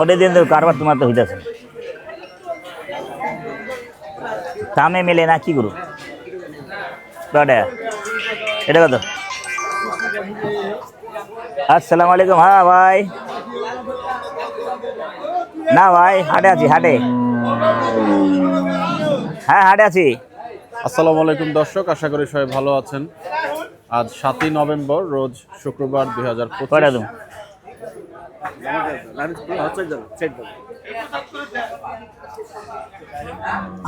অনেক দিন ধরে কারবার তোমার তো হইতেছে। দামে মেলে না, কি করু এটা কত? আসসালামু আলাইকুম। হ্যাঁ ভাই। না ভাই, হাটে আছি, হাটে। হ্যাঁ হাটে আছি। আসসালামু আলাইকুম দর্শক, আশা করি সবাই ভালো আছেন। আজ সাতই নভেম্বর রোজ শুক্রবার দুই হাজার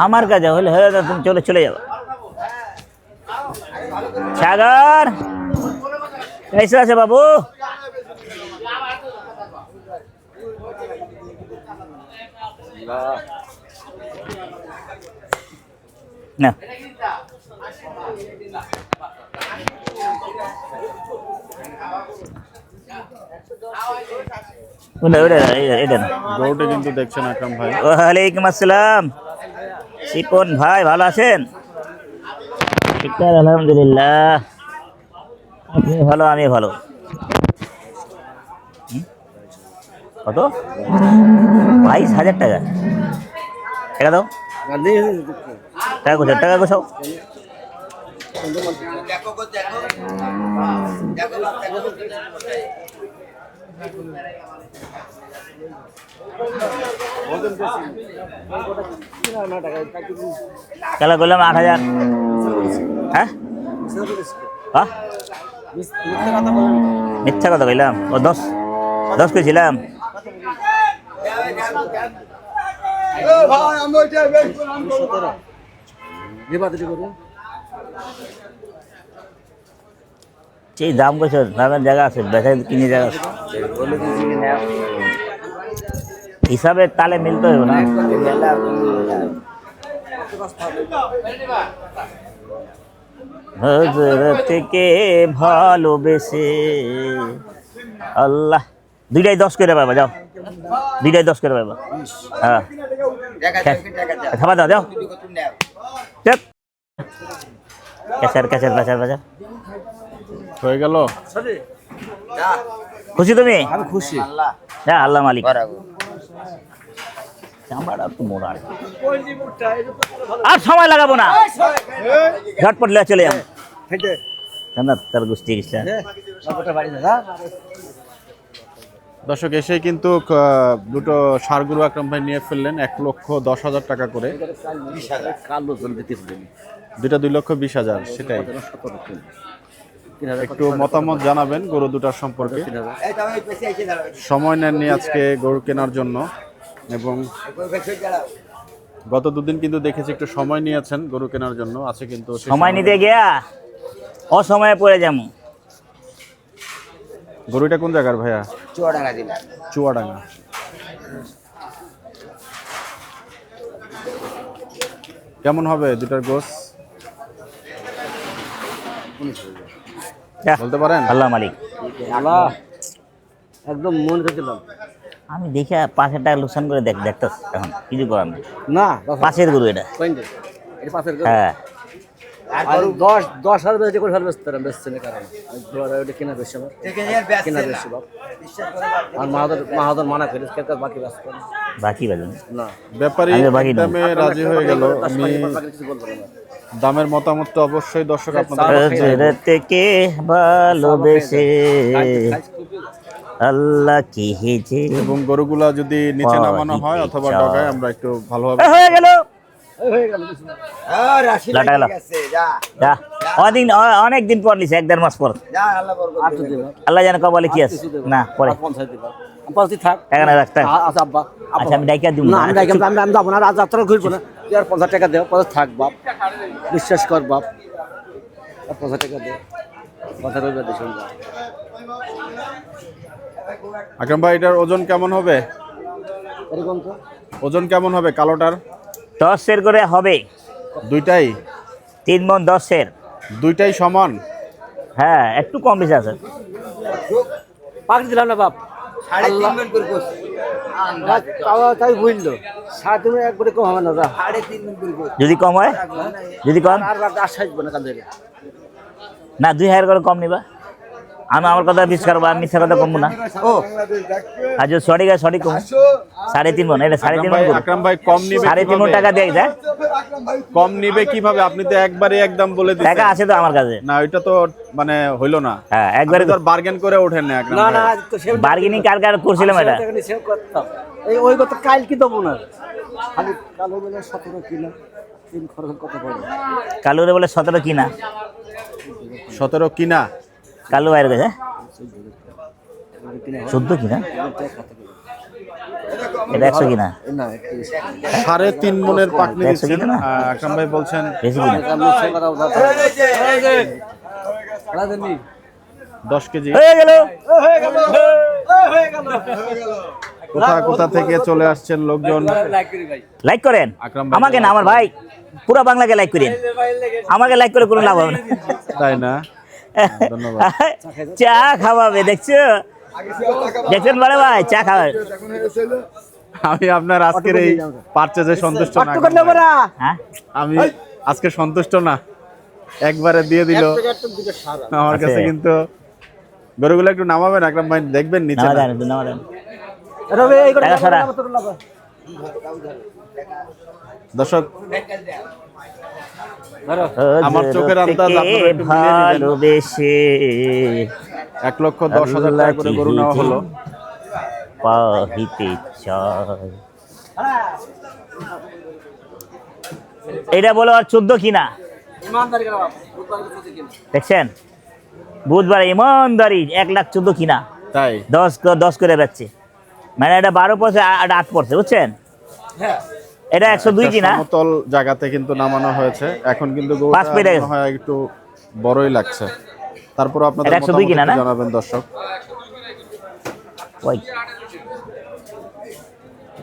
আমার কাছে হলে হয়ে যাবে, তুমি চলে চলে যাব। সাগর! कैसे আছে বাবু। না। ওটা ওটা এটা- এটা না গরুটি কিন্তু দেখছেন আকরাম ভাই। ওয়ালাইকুম আসসালাম। শিপন ভাই ভালো আছেন? ঠিকঠাক আলহামদুলিল্লাহ। আপনি ভালো আমি ভালো। কত? বাইশ হাজার টাকা। টাকা দাও। টাকা কোথাও টাকা কোথাও কালা করলাম আট হাজার। হ্যাঁ? হ্যাঁ? মিথ্যা কথা কইলাম। ও দশ। দশ কইছিলাম। সেই দাম কইছ দামের জায়গা আছে বেচা কিনে জায়গা আছে। হিসাবে তালে মিলতে হবে না। হজরতকে ভালোবেসে আল্লাহ দুইটাই দশ করে পাবা যাও। দুইটাই দশ করে পাবা হ্যাঁ। খাবার দাও যাও। ক্যাচার ক্যাচার প্যাচার প্যাচার হয়ে গেল? খুশি তুমি? আমি খুশি। হ্যাঁ আল্লাহ মালিক। চামড়াটা একটু মোড়া আর সময় লাগাবো না। ঝটপট লে চলে যাব তার গোষ্ঠী দর্শক এসে কিন্তু দুটো সার গরু আকরাম ভাই নিয়ে ফেললেন এক লক্ষ দশ হাজার টাকা করে। দুটা দুই লক্ষ বিশ হাজার সেটাই। একটু মতামত জানাবেন গরু দুটার সম্পর্কে। সময় নেননি আজকে গরু কেনার জন্য এবং গত দুদিন কিন্তু দেখেছি একটু সময় নিয়েছেন গরু কেনার জন্য আছে কিন্তু সময় নিতে গিয়া অসময়ে পড়ে যাব। গরুটা কোন জায়গার ভাইয়া? চুয়াডাঙ্গা দিলাম চুয়াডাঙ্গা। কেমন হবে দুটার গোস? বলতে পারেন? আল্লাহ মালিক। আল্লাহ একদম মন দিলাম আমি দেখে পাঁচশো টাকা লোকসান করে দেখ দেখতেছ এখন কিছু করার নেই। না পাশের গরু এটা। এটা পাশের হ্যাঁ। দশ দশ হাজার বেশি করে বেচছে না কারণ। ওটা কেনা বেশি আমার। কেনা বেশি বাপ। আর মাহাদর মাহাদর মানা করে খেতে বাকি না। বাকি না। ব্যাপারী বাকি রাজি হয়ে গেল। আমি কিছু বলব না। দামের মতামত তো অবশ্যই দর্শক আপনাদের হজরতকে ভালোবেসে? আল্লাহ কি হেজে এবং গরুগুলা যদি নিচে নামানো হয় অথবা ডগায় আমরা একটু ভালোভাবে হয়ে গেল। হয়ে অনেকদিন পর নিছে এক দেড় মাস পর। আল্লাহ জানে কবলে কি আছে? না পরে। পঞ্চায়েত থাক। টাকা না রাখতে আচ্ছা আব্বা। আচ্ছা আমি ডাইকা দিব না। আমি ডাইকে আমি আমি যাব না রাত যাত্রা ঘুরবো না। তুই আর পঞ্চাশ টাকা দেও পঞ্চাশ থাক বাপ। বিশ্বাস কর বাপ। আর পঞ্চাশ টাকা দে কথা রইবে দিস আকরাম ভাই এটার ওজন কেমন হবে? এরকম তো। ওজন কেমন হবে কালোটার? দশ সের করে হবে। দুইটাই? তিন মন দশ সের দুইটাই সমান? হ্যাঁ একটু কম বেশি আছে। পাক দিলাম না বাপ। আল্লাহ। তাও তাই বুঝলো। সাড়ে তিন একবারে কম হবে না যা। যদি কম হয়? যদি কম? আর না দুই হাজার করে কম নিবা। আমি আমার কথা বিশ্বাস করব আমি মিথ্যা কথা কমবো না। ও। আর যদি সঠিক হয় সঠিক কমবো সাড়ে তিন মন এটা সাড়ে তিন ভাই মন আকরাম ভাই কম নিবে সাড়ে তিন মন টাকা দেয় যায় কম নিবে কীভাবে? আপনি তো একবারে একদম বলে টাকা আছে তো আমার কাছে। না ওইটা তো মানে হইল না। হ্যাঁ একবারে তো বার্গেন করে ওঠেন না আকরাম না না বার্গেনিং কার কার করছিলাম এটা? সেভ করতাম। এই ওই কত কাল কি দেবো না? খালি কাল কালো বেলা সতেরো কিলো তিন খরচ কত পড়বে কালুরে বলে সতেরো কিনা। সতেরো কিনা? কালু বাইরে গেছে? চোদ্দ কিনা? এটা একশো কিনা। সাড়ে তিন মনের পাকনি একশো কিনা না? আকরাম ভাই বলছেন। বেশি কিনা? দশ কেজি। হয়ে গেল। কোথা কোথা থেকে চলে আসছেন লোকজন? লাইক করি করেন আমাকে না আমার ভাই। পুরো বাংলাকে লাইক করেন। আমাকে লাইক করে কোনো লাভ হবে না। তাই না? চা খাওয়াবে দেখছ? দেখছেন বড় ভাই চা খাওয়াবে। আমি আপনার আজকের এই পারচেজে সন্তুষ্ট না হ্যাঁ? আমি আজকে সন্তুষ্ট না। একবারে দিয়ে দিল। আমার কাছে কিন্তু গরুগুলো একটু নামাবেন আকরাম ভাই দেখবেন নিচে। দর্শক আমার আমার চোখের আন্দাজ। ভালোবেসে এক লক্ষ দশ হাজার টাকা করে গরু নেওয়া হলো। পাহিতে চায়। এটা বলো আর চোদ্দ কিনা? দেখছেন? বুধবার ইমানদারি এক লাখ চোদ্দ কিনা? তাই? দশ দশ করে বেচছে। মানে এটা বারো পড়ছে আর আট পড়ছে বুঝছেন? হ্যাঁ। এটা একশো দুই একটা কিনা? সমতল জায়গাতে কিন্তু নামানো হয়েছে। এখন কিন্তু হয় একটু বড়ই লাগছে। তারপর আপনাদের এটা 102 মতামত কিনা? জানাবেন দর্শক। ওই।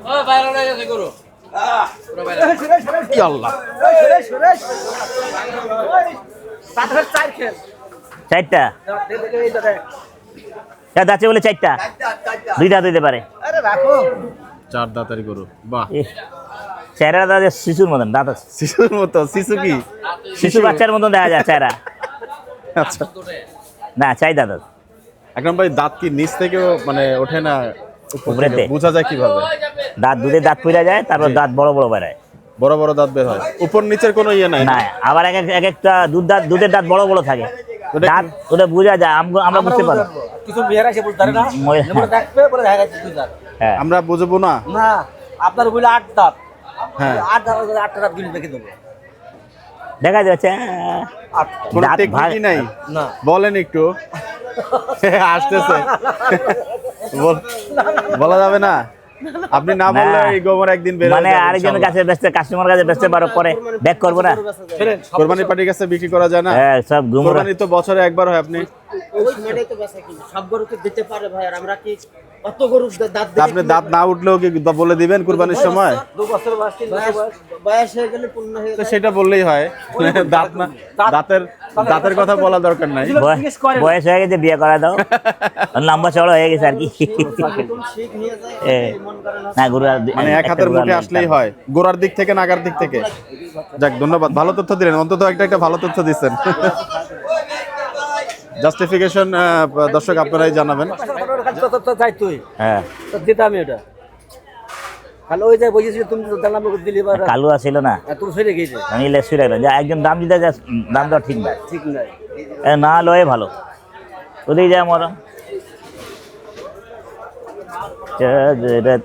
ও বাইরে হয়ে গেছে গরু চার চারটা বলে চারটা? দুইটা দিতে পারে। চার দাঁতের গরু। বাহ। চেহারা দাদা শিশুর মতন দাঁত আছে শিশুর মতো শিশু কি? শিশু বাচ্চার মতন দেখা যায় চেহারা। আচ্ছা। না চাই দাদা। একদম ভাই দাঁত কি নিচ থেকেও মানে ওঠে না উপরেতে? বোঝা যায় কীভাবে? দাঁত দুধে দাঁত পড়ে যায় তারপর দাঁত বড় বড় বেড়ায়। বড় বড় দাঁত বের হয়। উপর নিচের কোনো ইয়ে নাই না? আবার এক এক- এক একটা দুধ দাঁত দুধের দাঁত বড় বড় থাকে। ওটা দাঁত ওটা বোঝা যায় আম- আমরা বুঝতে পারি কিছু মেয়েরা এসে বলতে পারে না? দেখবে বলে দেখা যাচ্ছে দুই দাঁত। হ্যাঁ। আমরা বুঝব না? না আপনার বলে আট দাঁত। হ্যাঁ। আট দাঁত আটটা দাঁত গুলি দেখে দেবো। দেখা যাচ্ছে আটটা কোনো টেকনিকই নাই? না। বলেন একটু। আসতেছে। বলা যাবে না? আপনি না বললে এই গোবর একদিন বের মানে আরেকজনের কাছে বেচতে কাস্টমার কাছে বেচতে পারো পরে ব্যাক করব না? কোরবানি পার্টির কাছে বিক্রি করা যায় না? হ্যাঁ সব গুমরা। কোরবানি তো বছরে একবার হয় আপনি। ওই তো বেচা কিনি সব গরুকে দিতে পারে ভাই আর আমরা কি আপনি দাঁত না উঠলেও কি বলে দিবেন কোরবানির সময়? হয়ে হয়ে সেটা বললেই হয়। দাঁত না দাঁতের দাঁতের কথা বলা দরকার নাই। বয়স হয়ে গেছে বিয়ে করা দাও। লম্বা চড়া হয়ে গেছে আর কি। মন না। না গরু আর দুই- মানে এক হাতের মুখে আসলেই হয়। গোড়ার দিক থেকে নাগার দিক থেকে। যাক ধন্যবাদ। ভালো তথ্য দিলেন। অন্তত একটা একটা ভালো তথ্য দিচ্ছেন। জাস্টিফিকেশন দর্শক আপনারাই জানাবেন। তুই হ্যাঁ দিতাম ওটা বসেছিল তুমি তো দাম আমাকে দিলি বা আছিল না। তুমি সরে গিয়েছে আমি লেসুই রাখলাম যে একজন দাম দিতে যা দাম দেওয়া ঠিক না ঠিক না লয়ে ভালো। ওদিকে যায়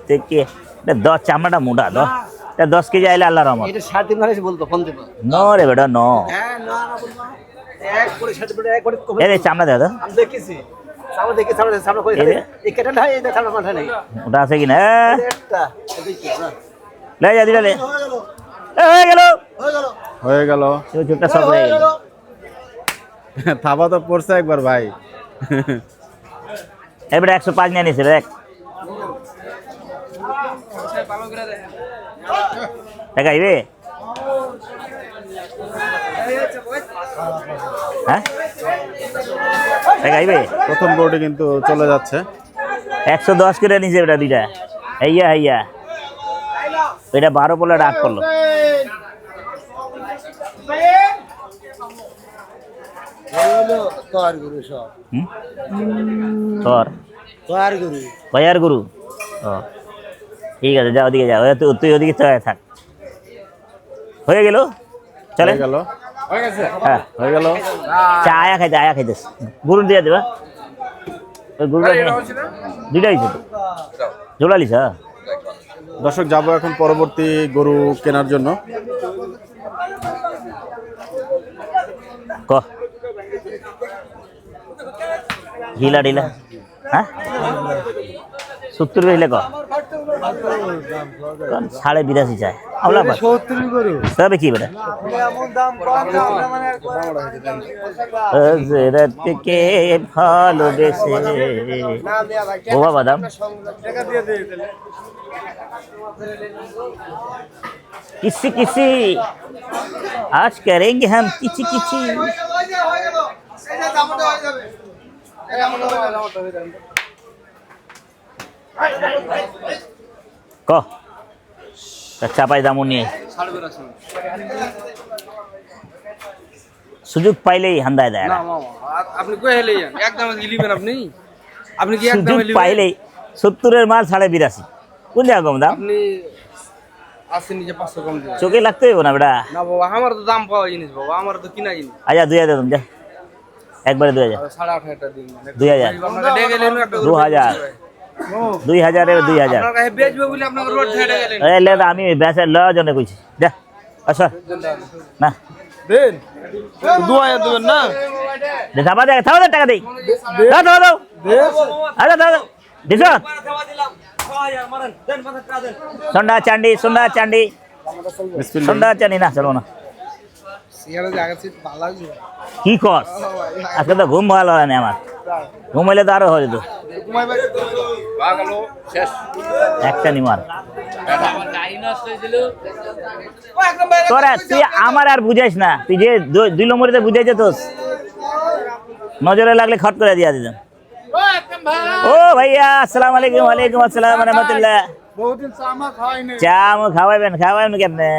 থেকে এটা দশ চামড়াটা মোটা দশ দশ কেজি আইলে আল্লাহ রহমত। এটা সাড়ে তিন বলতো ফোন দেবো। ন রে বেটা ন। হ্যাঁ রে চামড়া আমি দেখেছি। ওটা আছে লে যা লে। হয়ে গেল। হয়ে গেল। সব হয়ে গেল। থাবা তো পড়ছে একবার ভাই। এবারে একশো পাঁচ নিয়ে নিয়েছে দেখ। দেখাইবে হ্যাঁ? প্রথম বোর্ডে কিন্তু চলে যাচ্ছে। একশো দশ করে নিচে ওটা দুইটা। হইয়া হইয়া। এটা বারো পড়লে রাগ করল। তোর গুরু ঠিক আছে যা ওদিকে যা। ওই তুই তুই ওদিকে থাক। হয়ে গেল? চলে? গেল। হ্যাঁ হয়ে গেল। চা আয়া খাইতে আয়া খাইতেস গুরুন দিয়ে দেবা। ওই গুরুটা নিয়ে দুইটা হয়েছে তো জোড়া লিস হ্যাঁ দর্শক যাব এখন পরবর্তী গরু কেনার জন্য। ক? ঢিলা ঢিলা। হ্যাঁ? সত্তর বেশলে ক? সাড়ে বিরাশি চায় আমলা পাস সত্তর গরু তবে কি বেটা এমন দাম কম না আমরা মানে হজরতকে ভালোবেসে ও বাবা দাম টাকা দিয়ে দে किसी किसी आज करेंगे हम किची किची ক চাপাই দামও নিয়ে সুযোগ পাইলেই হান্দায় দেয় আপনি একদম লিবেন আপনি আপনি কি একদম সুযোগ পাইলেই সত্তরের মাল সাড়ে বিরাশি কোন জায়গা কম দাম আপনি আসেন নিজে পাঁচশো কম চোখে লাগতে হইব না বেটা না বাবা আমার তো দাম পাওয়া জিনিস বাবা আমার তো কিনা জিনিস আচ্ছা দুই হাজার যা একবারে দুই হাজার সাড়ে আট হাজার দুই হাজার দু হাজার দুই হাজারে দুই হাজার। আপনার কাছে বেচবে বলে আপনাকে রোড ছেড়ে গেলেন। এই লে আমি বেসে লওয়ার জন্য কইছি। যা আসো। না। দু হাজার দেবেন না? দে থাবা দে থাবা দে টাকা দেই। দাও দাও দাও। আচ্ছা দাও দাও। দিছ? সন্ধ্যা চান্ডি সন্ধ্যা চান্ডি। বিসমিল্লাহ। চান্ডি না চলো না। কি কর আজকে তো ঘুম ভালো হয় না আমার। ঘুম হইলে তো আরও হয় তো একটা নিমার। তোরা তুই আমার আর বুঝাইস না। তুই যে দুই বুঝাইছে নজরে লাগলে খট করে দিয়া দিতাম। ও ভাইয়া আসসালামু আলাইকুম ওয়ালাইকুম আসসালাম রহমতুল্লাহ। চা আমু খাওয়াইবেন কেমনে?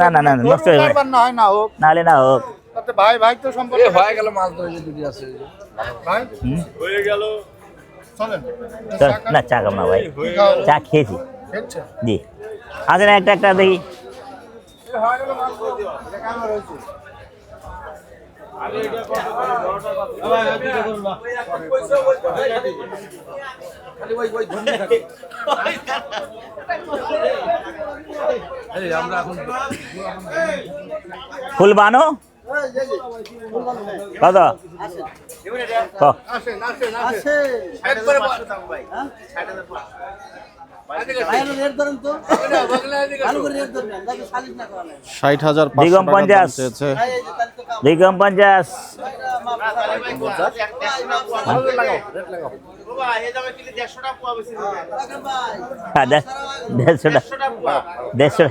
না, না, না, নষ্ট হয়ে না হোক। তাতে ভাই ভাই তো সম্পর্ক হয়ে গেল মাছ ধরে যে দুটি আছে। ভাই? হয়ে গেল। চলেন। না চা না ভাই। চা খেয়েছি। জি। আসেন একটা একটা দেখি। ফুল ক। ষাট হাজার দিগম টাকা পঞ্চাশ। চেয়েছে। দুইগম পঞ্চাশ। হ্যাঁ, দে- দেড়শো টাকা দেড়শো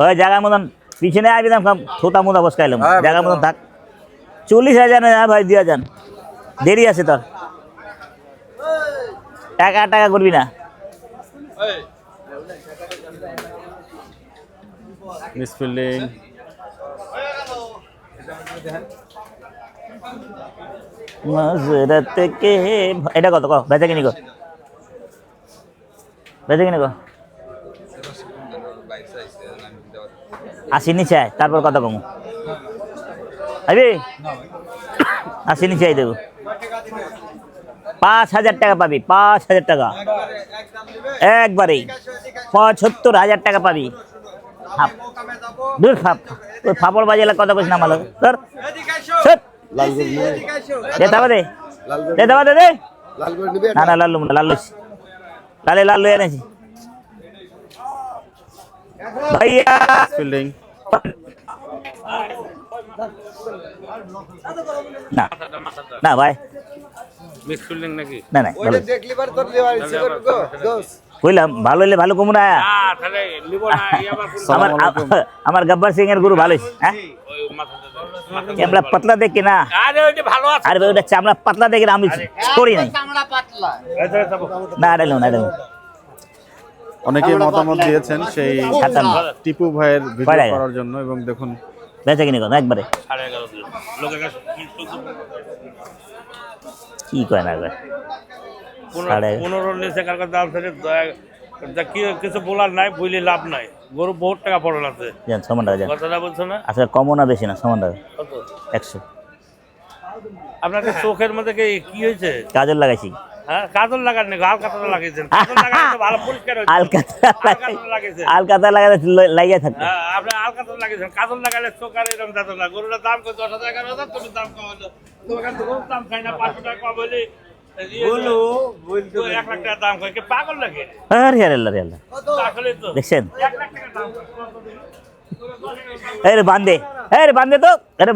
ওই জায়গা মতন পিছনে আবি দাম ছোটা মোটা বসকাইলাম। জায়গা মতন থাক। চল্লিশ হাজার না ভাই দিয়া যান। দেরি আছে তোর। টাকা টাকা করবি না। কে এটা কত ক বেচা কিনি বেচা কিনি আশি নিচে তারপর কথা কমু। আবি আশি নিচে দেবো পাঁচ হাজার টাকা পাবি পাঁচ হাজার টাকা। একবারেই। পঁচাত্তর হাজার টাকা পাবি। দূর ফাপ। ওই ফাপড় বাজালে কত কইস না মালো তোর দে দে। না না লাল্লু না লাল্লু লালে লাল্লু এনেছি ভাইয়া ফিল্ডিং না না ভাই মিক্স ফিল্ডিং নাকি না না ভালো দেখলি বার তোর দেওয়ার ইচ্ছে করবে গো দোস কইলাম ভালো হইলে ভালো কমু না তাহলে নিব না আবার আমার আমার গব্বর সিং এর গুরু ভালো হইছে, হ্যাঁ আমরা পাতলা দেখি না আরে ওইটা ভালো আছে আরে ভাই ওটা চামড়া পাতলা দেখে আমি করি নাই চামড়া পাতলা না আড়াইলো না আড়াইলো অনেকেই মতামত দিয়েছেন সেই টিপু ভাইয়ের ভিডিও করার জন্য এবং দেখুন। বেচা কিনে কথা একবারে। কি কয় না পনেরো নিচে কার দাম থেকে কিছু বলার নাই বুঝলে লাভ নাই। গরু বহুত টাকা পড়ে আছে। সমান টাকা কথাটা বলছো না? আচ্ছা কমও না বেশি না সমান টাকা? একশো। আপনাদের চোখের মধ্যে কি কি হয়েছে? কাজল লাগাইছি। কাজল লাগান নাকি আল কাতলা লাগিয়েছেন। কাজল লাগালে তো ভালো পরিষ্কার হয়েছে। আলকাতরা লাগিয়েছে আলকাতা লাগাতে লাগিয়ে থাকবে। হ্যাঁ আপনি লাগিয়েছেন। কাজল লাগালে এরকম দাম কত? হাজার হাজার? তুমি দাম তোমার কাছে গরুর দাম খাই না পাঁচশো টাকা কম হলে এক লাখ টাকা দাম খাই কি পাগল লাগে আরে আরে আল্লাহ রে আল্লাহ। আসলে তো। দেখছেন? লাখ টাকা দাম এই বান্ধে তো। আরে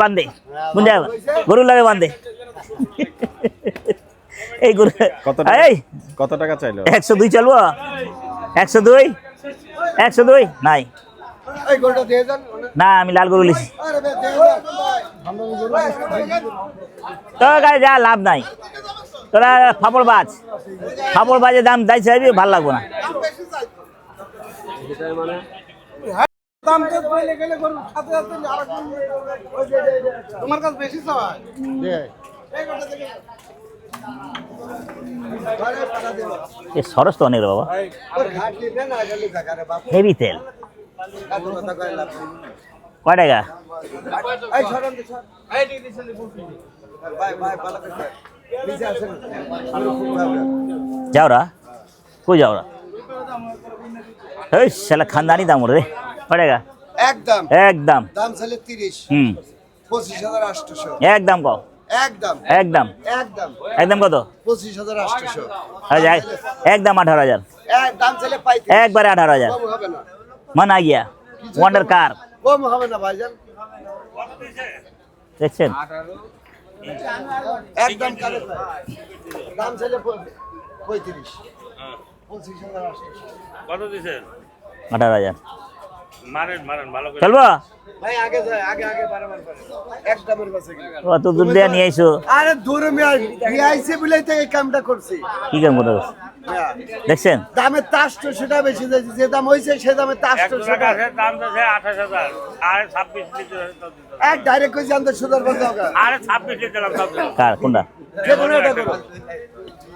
বুঝে গরু লাগে বান্ধে এই গরু কত এই। কত টাকা চাইলো? একশো দুই চলবো? একশো দুই? একশো দুই? নাই। না আমি লাল গরু লিছি। তো গায়ে যা লাভ নাই। তোরা ফাপড় বাজ। ফাপড় বাজে দাম দাই চাইবি ভালো লাগবো না। তোমার কাছে বেশি চাওয়ায় এ সরস তো অনেক রে বাবা। হেভি তেল। কয় টাকা? যাওরা কই যাওরা এই শালা খানদানি দাম ওরে কয় টাকা? একদম। একদম। দাম চাইলে তিরিশ। হুম। পঁচিশ হাজার আটশোশো একদম কও। একদম। একদম। একদম। একদম কত? পঁচিশ হাজার আটশোশো। আচ্ছা, একদম আঠারো হাজার। দাম চাইলে পাইতে একবারে আঠারো হাজার। মানা গিয়া। ওয়ান্ডার কার কম হবে না ভাইজান। দেখছেন? একদম দাম চাইলে পঁয়ত্রিশ। পঁচিশ হাজার কত দিছেন? আঠারো হাজার। মারেন মারেন ভালো করে। চলবো ভাই আগে যায় আগে আগে বারবার করে। এক দামের কাছে অত দূর দিয়ে নিয়ে আইসো আরে দূরে নিয়ে আইছে বলে তো এই কামটা করছি। কি কাম করতে দেখছেন? দামের তাষ্ট সেটা বেশি যে দাম হয়েছে সে দামে তাষ্ট একশো সেটা টাকা আছে, দাম দিয়েছে আঠাশ হাজার। আর ছাব্বিশ লিটার এক ডাইরেক্ট সুদার লিটার দাম কার কোনটা? যে করো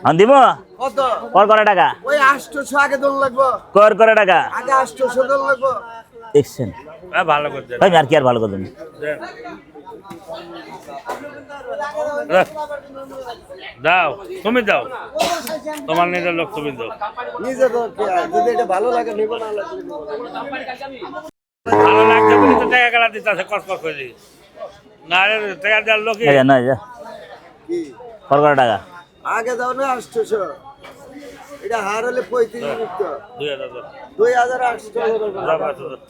আমি দিব? কত? কর করে টাকা। ওই আষ্টশো আগে দোল লাগবো। কর করে টাকা। আগে আষ্টশো দোল লাগবো। দেখছেন? হ্যাঁ, ভালো করছেন আমি আর কি আর ভালো করবেন। দাও তুমি দাও। তোমার নিজের লোক তুমি দাও। নিজে যদি এটা ভালো লাগে নিব না। ভালো লাগছে বলে তো টাকা গেলা দিতে আছে কষ্ট করে না রে টাকা দেওয়ার লোক না কি? টাকা। আগে দাও না আষ্টশো এটা হার হলে পঁয়ত্রিশ দুই হাজার আটশো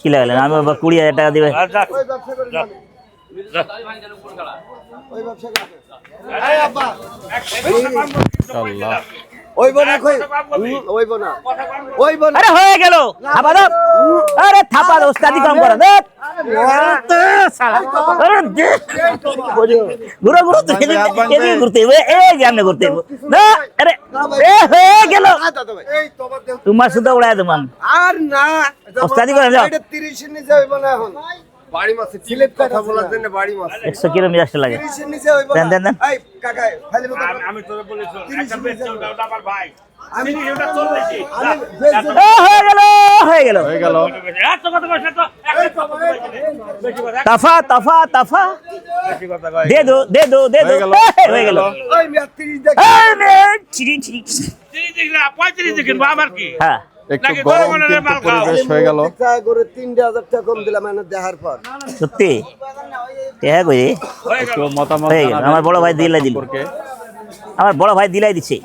কি লাগালেন? আমি কুড়ি হাজার টাকা দিবে। ওই ব্যবসা করে যা, খাবে, যা। ওই ব্যবসা করে এই আব্বা। আল্লাহ। ওই বোনা কই হুম, ওই বোনা। ওই আরে হয়ে গেল। আরে থাপা ওস্তাদি কম করে। দে আরে দে ঘুরো ঘুরো তো এদিকে এদিকে ঘুরতে হবে এই যে ঘুরতে হবে না আরে এ হয়ে গেল। তোমার সুতো উড়ায় তোমার আর না ওস্তাদি করে যাও। এটা 30 নিচে হইব না এখন। বাড়ি মাছে সিলেট কথা বলার জন্য বাড়ি মাছ একশো কিলো মিরাজটা লাগে। 30 এর নিচে হইব দেন, দেন, দেন। এই কাকা আমি তোরে বলেছি একটা বেচছে ওটা ওটা আমার ভাই। আমি হয়ে গেল হয়ে গেল। হয়ে গেল। এত কথা কইছ না তো, একটা কথা কইছ না। বেশি কথা। তাফা তাফা তাফা। বেশি কথা কয়। দে দো দে দো দে দো। হয়ে গেল, এ, হয়ে গেল। ওই মিয়া 30 দেখ। এই নে, চিড়ি চিড়ি তিরিশ দিন না, পঁয়ত্রিশ দিন কিনবো, আমার কি? হ্যাঁ। একটু নাকি গরম গরমের কিন্তু মাল খাও? পরিবেশ হয়ে গেল। করে 3000 টাকা কম দিলাম এনে দেখার পর। সত্যি? হ্যাঁ হয়ে একটু গেল মতামত হয়ে গেল, জানাবেন আমার বড় ভাই দিলাই দিল। আমার বড় ভাই দিলাই দিচ্ছে।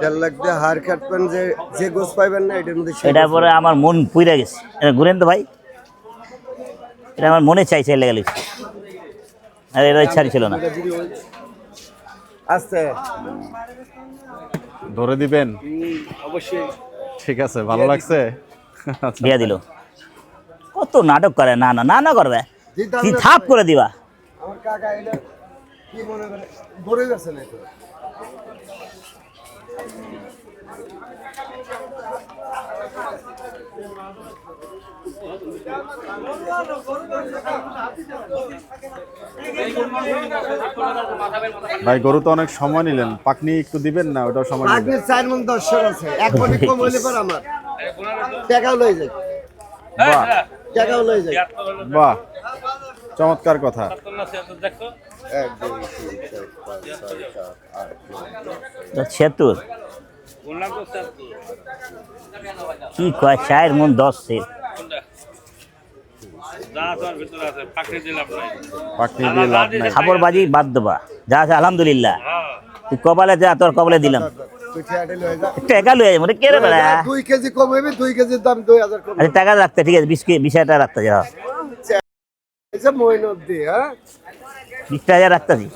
দেড় লাখ দিয়ে হার কাটবেন যে যে গোস পাইবেন না এটার মধ্যে এটা পরে আমার মন পুইরা গেছে। এটা ঘুরেন তো ভাই এটা আমার মনে চাই চাই লেগে গেছে আর এটা ইচ্ছা ছিল না আস্তে। ধরে দিবেন? অবশ্যই। ঠিক আছে ভালো লাগছে? আচ্ছা। দিয়া দিল। কত নাটক করে না না না না করবে। না থাপ করে দিবা। আমার কাকা এটা কি মনে করে গড়ে গেছে না তো ভাই গরু তো অনেক সময় নিলেন। পাকনি একটু দিবেন না? ওটাও সময় আগের চার মন দর্শক আছে। এক কোটি কম হইলে পর আমার। টাকাও লই যায় বাহ। টাকাও লই যায় বাহ। চমৎকার কথা। দেখো। এক দুই তিন চার পাঁচ ছয় সাত সত্তর কি কয় চার মন দশ সের খাবার বাজি বাদ দেবা। যা আছে আলহামদুলিল্লাহ। তুই কপালে যা তোর কপালে দিলাম। তুই ঠিয়াটি লই যা টাকা লয়ে মানে কে রে বেড়া? দুই কেজি কম হইবে দুই কেজির দাম দুই হাজার কম আচ্ছা টাকা রাখতে ঠিক আছে বিশ কে- বিশ হাজার টাকা রাখতে যা। হয়েছে মইনুদ হ্যাঁ? বিশ হাজার রাখতেছি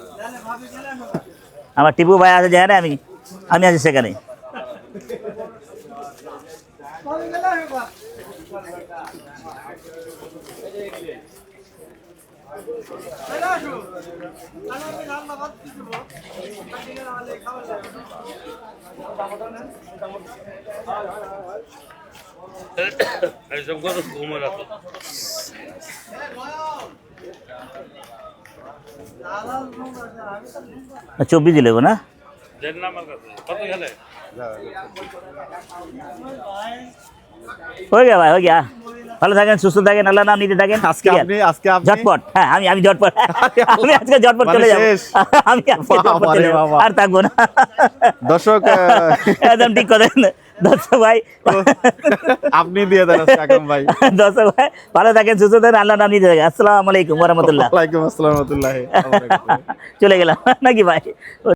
আমার টিপু ভাই আছে যেখানে আমি আমি আছি সেখানে। ঘুমে রাখো। চব্বিশ লেবো না? গেলে? হয়ে গেছে ভাই হয়ে গিয়া ভালো থাকেন সুস্থ থাকেন আল্লাহ নাম নিতে থাকেন। আজকে আপনি আজকে আপনি? ঝটপট। হ্যাঁ আমি আমি ঝটপট। আমি আজকে ঝটপট মানে চলে যাব আমি আজকে ঝটপট চলে যাব। আর থাকব না। দর্শক একদম ঠিক কথা। দর্শক ভাই আপনি দিয়ে দেন আকরাম ভাই। দর্শক ভাই ভালো থাকেন সুস্থ থাকেন আল্লাহ নাম নিতে থাকেন। আসসালামু আলাইকুম রহমতুল্লাহ। ওয়ালাইকুম আসসালাম রহমতুল্লাহি। চলে গেলাম নাকি ভাই?